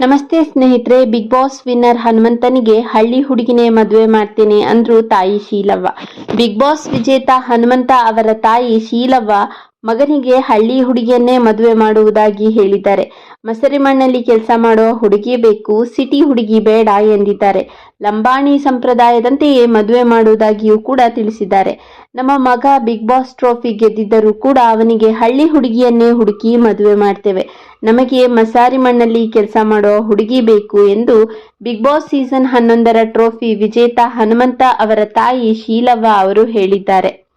ನಮಸ್ತೆ ಸ್ನೇಹಿತರೆ big boss winner ಹನುಮಂತನಿಗೆ ಹಳ್ಳಿ ಹುಡುಗಿನೇ ಮದುವೆ ಮಾಡ್ತೇನೆ ಅಂದ್ರು ತಾಯಿ ಶೀಲವ್ವ. ಬಿಗ್ ಬಾಸ್ ವಿಜೇತ ಹನುಮಂತ ಅವರ ತಾಯಿ ಶೀಲವ್ವ ಮಗನಿಗೆ ಹಳ್ಳಿ ಹುಡುಗಿಯನ್ನೇ ಮದುವೆ ಮಾಡುವುದಾಗಿ ಹೇಳಿದ್ದಾರೆ. ಮಸರಿ ಮಣ್ಣಲ್ಲಿ ಕೆಲಸ ಮಾಡುವ ಹುಡುಗಿ ಬೇಕು, ಸಿಟಿ ಹುಡುಗಿ ಬೇಡ ಎಂದಿದ್ದಾರೆ. ಲಂಬಾಣಿ ಸಂಪ್ರದಾಯದಂತೆಯೇ ಮದುವೆ ಮಾಡುವುದಾಗಿಯೂ ಕೂಡ ತಿಳಿಸಿದ್ದಾರೆ. ನಮ್ಮ ಮಗ ಬಿಗ್ ಬಾಸ್ ಟ್ರೋಫಿ ಗೆದ್ದಿದ್ದರೂ ಕೂಡ ಅವನಿಗೆ ಹಳ್ಳಿ ಹುಡುಗಿಯನ್ನೇ ಹುಡುಕಿ ಮದುವೆ ಮಾಡ್ತೇವೆ. ನಮಗೆ ಮಸಾರಿ ಮಣ್ಣಲ್ಲಿ ಕೆಲಸ ಮಾಡುವ ಹುಡುಗಿ ಬೇಕು ಎಂದು ಬಿಗ್ ಬಾಸ್ ಸೀಸನ್ ಹನ್ನೊಂದರ ಟ್ರೋಫಿ ವಿಜೇತ ಹನುಮಂತ ಅವರ ತಾಯಿ ಶೀಲವ್ವ ಅವರು ಹೇಳಿದ್ದಾರೆ.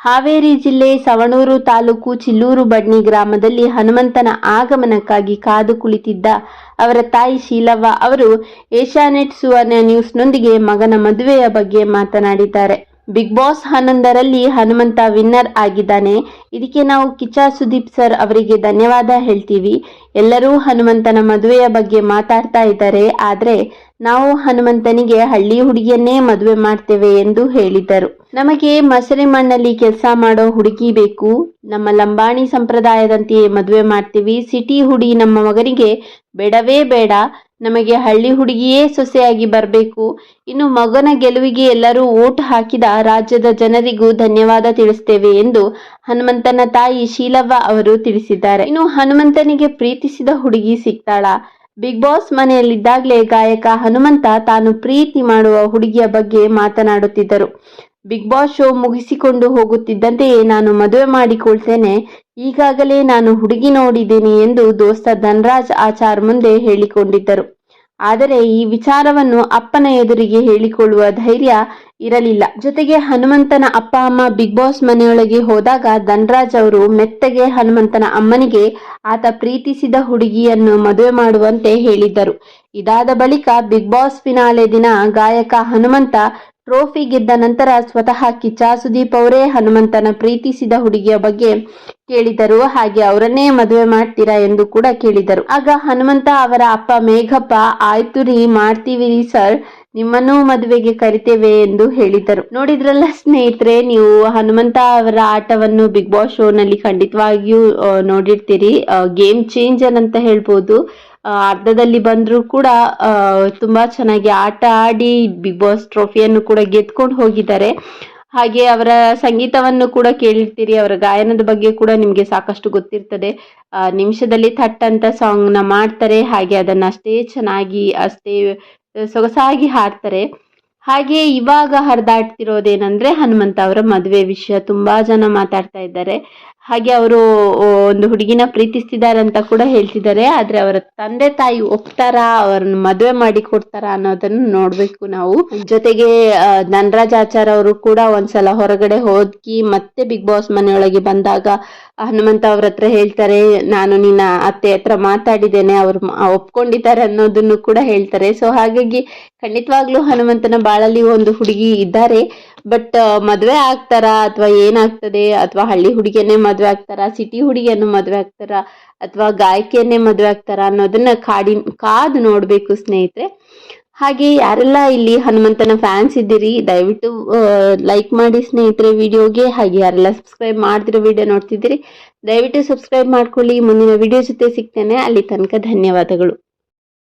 ಹಾವೇರಿ ಜಿಲ್ಲೆ ಸವಣೂರು ತಾಲೂಕು ಚಿಲ್ಲೂರು ಬಡ್ನಿ ಗ್ರಾಮದಲ್ಲಿ ಹನುಮಂತನ ಆಗಮನಕ್ಕಾಗಿ ಕಾದು ಕುಳಿತಿದ್ದ ಅವರ ತಾಯಿ ಶೀಲವ್ವ ಅವರು ಏಷ್ಯಾನೆಟ್ ಸುವರ್ಣ ನ್ಯೂಸ್ನೊಂದಿಗೆ ಮಗನ ಮದುವೆಯ ಬಗ್ಗೆ ಮಾತನಾಡಿದ್ದಾರೆ. ಬಿಗ್ ಬಾಸ್ ಹನ್ನೊಂದರಲ್ಲಿ ಹನುಮಂತ ವಿನ್ನರ್ ಆಗಿದ್ದಾನೆ. ಇದಕ್ಕೆ ನಾವು ಕಿಚ್ಚ ಸುದೀಪ್ ಸರ್ ಅವರಿಗೆ ಧನ್ಯವಾದ ಹೇಳ್ತೀವಿ. ಎಲ್ಲರೂ ಹನುಮಂತನ ಮದುವೆಯ ಬಗ್ಗೆ ಮಾತಾಡ್ತಾ ಇದ್ದಾರೆ. ಆದರೆ ನಾವು ಹನುಮಂತನಿಗೆ ಹಳ್ಳಿ ಹುಡುಗಿಯನ್ನೇ ಮದುವೆ ಮಾಡ್ತೇವೆ ಎಂದು ಹೇಳಿದ್ದರು. ನಮಗೆ ಮಸರೆ ಮಣ್ಣಲ್ಲಿ ಕೆಲಸ ಮಾಡೋ ಹುಡುಗಿ ಬೇಕು. ನಮ್ಮ ಲಂಬಾಣಿ ಸಂಪ್ರದಾಯದಂತೆಯೇ ಮದುವೆ ಮಾಡ್ತೀವಿ. ಸಿಟಿ ಹುಡಿ ನಮ್ಮ ಮಗನಿಗೆ ಬೇಡವೇ ಬೇಡ. ನಮಗೆ ಹಳ್ಳಿ ಹುಡುಗಿಯೇ ಸೊಸೆಯಾಗಿ ಬರಬೇಕು. ಇನ್ನು ಮಗನ ಗೆಲುವಿಗೆ ಎಲ್ಲರೂ ಓಟ್ ಹಾಕಿದ ರಾಜ್ಯದ ಜನರಿಗೂ ಧನ್ಯವಾದ ತಿಳಿಸ್ತೇವೆ ಎಂದು ಹನುಮಂತನ ತಾಯಿ ಶೀಲವ್ವ ಅವರು ತಿಳಿಸಿದ್ದಾರೆ. ಇನ್ನು ಹನುಮಂತನಿಗೆ ಪ್ರೀತಿಸಿದ ಹುಡುಗಿ ಸಿಗ್ತಾಳ ಬಿಗ್ ಬಾಸ್ ಮನೆಯಲ್ಲಿದ್ದಾಗಲೇ ಗಾಯಕ ಹನುಮಂತ ತಾನು ಪ್ರೀತಿ ಮಾಡುವ ಹುಡುಗಿಯ ಬಗ್ಗೆ ಮಾತನಾಡುತ್ತಿದ್ದರು. ಬಿಗ್ ಬಾಸ್ ಶೋ ಮುಗಿಸಿಕೊಂಡು ಹೋಗುತ್ತಿದ್ದಂತೆಯೇ ನಾನು ಮದುವೆ ಮಾಡಿಕೊಳ್ತೇನೆ. ಈಗಾಗಲೇ ನಾನು ಹುಡುಗಿ ನೋಡಿದ್ದೇನೆ ಎಂದು ದೋಸ್ತ ಧನ್ರಾಜ್ ಆಚಾರ್ ಮುಂದೆ ಹೇಳಿಕೊಂಡಿದ್ದರು. ಆದರೆ ಈ ವಿಚಾರವನ್ನು ಅಪ್ಪನ ಎದುರಿಗೆ ಹೇಳಿಕೊಳ್ಳುವ ಧೈರ್ಯ ಇರಲಿಲ್ಲ. ಜೊತೆಗೆ ಹನುಮಂತನ ಅಪ್ಪ ಅಮ್ಮ ಬಿಗ್ ಬಾಸ್ ಮನೆಯೊಳಗೆ ಹೋದಾಗ ಧನ್ರಾಜ್ ಅವರು ಮೆತ್ತಗೆ ಹನುಮಂತನ ಅಮ್ಮನಿಗೆ, ಆತ ಪ್ರೀತಿಸಿದ ಹುಡುಗಿಯನ್ನು ಮದುವೆ ಮಾಡುವಂತೆ ಹೇಳಿದ್ದರು. ಇದಾದ ಬಳಿಕ ಬಿಗ್ ಬಾಸ್ ಫಿನಾಲೆ ದಿನ ಗಾಯಕ ಹನುಮಂತ ಟ್ರೋಫಿ ಗೆದ್ದ ನಂತರ ಸ್ವತಃ ಕಿಚ್ಚ ಸುದೀಪ್ ಅವರೇ ಹನುಮಂತನ ಪ್ರೀತಿಸಿದ ಹುಡುಗಿಯ ಬಗ್ಗೆ ಕೇಳಿದರು. ಹಾಗೆ ಅವರನ್ನೇ ಮದುವೆ ಮಾಡ್ತೀರಾ ಎಂದು ಕೂಡ ಕೇಳಿದರು. ಆಗ ಹನುಮಂತ ಅವರ ಅಪ್ಪ ಮೇಘಪ್ಪ, ಆಯ್ತು ರೀ, ಮಾಡ್ತೀವಿ ರೀ ಸರ್, ನಿಮ್ಮನ್ನೂ ಮದುವೆಗೆ ಕರಿತೇವೆ ಎಂದು ಹೇಳಿದರು. ನೋಡಿದ್ರಲ್ಲ ಸ್ನೇಹಿತರೆ, ನೀವು ಹನುಮಂತ ಅವರ ಆಟವನ್ನು ಬಿಗ್ ಬಾಸ್ ಶೋನಲ್ಲಿ ಖಂಡಿತವಾಗಿಯೂ ನೋಡಿರ್ತೀರಿ. ಗೇಮ್ ಚೇಂಜರ್ ಅಂತ ಹೇಳ್ಬೋದು. ಅರ್ಧದಲ್ಲಿ ಬಂದರೂ ಕೂಡ ತುಂಬಾ ಚೆನ್ನಾಗಿ ಆಟ ಆಡಿ ಬಿಗ್ ಬಾಸ್ ಟ್ರೋಫಿಯನ್ನು ಕೂಡ ಗೆದ್ಕೊಂಡು ಹೋಗಿದ್ದಾರೆ. ಹಾಗೆ ಅವರ ಸಂಗೀತವನ್ನು ಕೂಡ ಕೇಳಿರ್ತೀರಿ, ಅವರ ಗಾಯನದ ಬಗ್ಗೆ ಕೂಡ ನಿಮಗೆ ಸಾಕಷ್ಟು ಗೊತ್ತಿರ್ತದೆ. ನಿಮಿಷದಲ್ಲಿ ಥಟ್ ಅಂತ ಸಾಂಗ್ನ ಮಾಡ್ತಾರೆ, ಹಾಗೆ ಅದನ್ನು ಅಷ್ಟೇ ಚೆನ್ನಾಗಿ, ಅಷ್ಟೇ, ಸೊಗಸಾಗಿ ಹಾಡ್ತಾರೆ. ಹಾಗೆ ಇವಾಗ ಹರಿದಾಡ್ತಿರೋದೇನೆಂದ್ರೆ ಹನುಮಂತ ಅವರ ಮದುವೆ ವಿಷಯ. ತುಂಬಾ ಜನ ಮಾತಾಡ್ತಾ ಇದ್ದಾರೆ. ಹಾಗೆ ಅವರು ಒಂದು ಹುಡುಗಿನ ಪ್ರೀತಿಸ್ತಿದ್ದಾರೆ ಅಂತ ಕೂಡ ಹೇಳ್ತಿದ್ದಾರೆ. ಆದ್ರೆ ಅವರ ತಂದೆ ತಾಯಿ ಒಪ್ತಾರಾ ಅವ್ರನ್ನ ಮದುವೆ ಮಾಡಿ ಕೊಡ್ತಾರಾ ಅನ್ನೋದನ್ನು ನೋಡ್ಬೇಕು ನಾವು. ಜೊತೆಗೆ ಆ, ಧನರಾಜ್ ಆಚಾರ್ ಅವರು ಕೂಡ ಒಂದ್ಸಲ ಹೊರಗಡೆ ಹೋದ್ಕಿ ಮತ್ತೆ ಬಿಗ್ ಬಾಸ್ ಮನೆಯೊಳಗೆ ಬಂದಾಗ ಹನುಮಂತ ಅವ್ರ ಹತ್ರ ಹೇಳ್ತಾರೆ ನಾನು ನಿನ್ನ ಅತ್ತೆ ಹತ್ರ ಮಾತಾಡಿದ್ದೇನೆ ಅವ್ರು ಒಪ್ಕೊಂಡಿದ್ದಾರೆ ಅನ್ನೋದನ್ನು ಕೂಡ ಹೇಳ್ತಾರೆ. ಸೊ ಹಾಗಾಗಿ ಖಂಡಿತವಾಗ್ಲೂ ಹನುಮಂತನ ಬಾಳಲ್ಲಿ ಒಂದು ಹುಡುಗಿ ಇದ್ದಾರೆ. ಬಟ್ ಮದ್ವೆ ಆಗ್ತಾರಾ ಅಥವಾ ಏನಾಗ್ತದೆ? ಅಥವಾ ಹಳ್ಳಿ ಹುಡುಗಿಯನ್ನೇ ಮದ್ವೆ ಆಗ್ತಾರಾ? ಸಿಟಿ ಹುಡುಗಿಯನ್ನು ಮದ್ವೆ ಆಗ್ತಾರಾ? ಅಥವಾ ಗಾಯಕಿಯನ್ನೇ ಮದ್ವೆ ಆಗ್ತಾರಾ ಅನ್ನೋದನ್ನ ಕಾಡಿ, ಕಾದು ನೋಡ್ಬೇಕು ಸ್ನೇಹಿತರೆ. ಹಾಗೆ ಯಾರೆಲ್ಲ ಇಲ್ಲಿ ಹನುಮಂತನ ಫ್ಯಾನ್ಸ್ ಇದ್ದೀರಿ, ದಯವಿಟ್ಟು ಲೈಕ್ ಮಾಡಿ ಸ್ನೇಹಿತರೆ ವಿಡಿಯೋಗೆ. ಹಾಗೆ ಯಾರೆಲ್ಲ ಸಬ್ಸ್ಕ್ರೈಬ್ ಮಾಡ್ತಿರೋ ವಿಡಿಯೋ ನೋಡ್ತಿದ್ದೀರಿ, ದಯವಿಟ್ಟು ಸಬ್ಸ್ಕ್ರೈಬ್ ಮಾಡ್ಕೊಳ್ಳಿ. ಮುಂದಿನ ವಿಡಿಯೋ ಜೊತೆ ಸಿಗ್ತೇನೆ. ಅಲ್ಲಿ ತನಕ ಧನ್ಯವಾದಗಳು.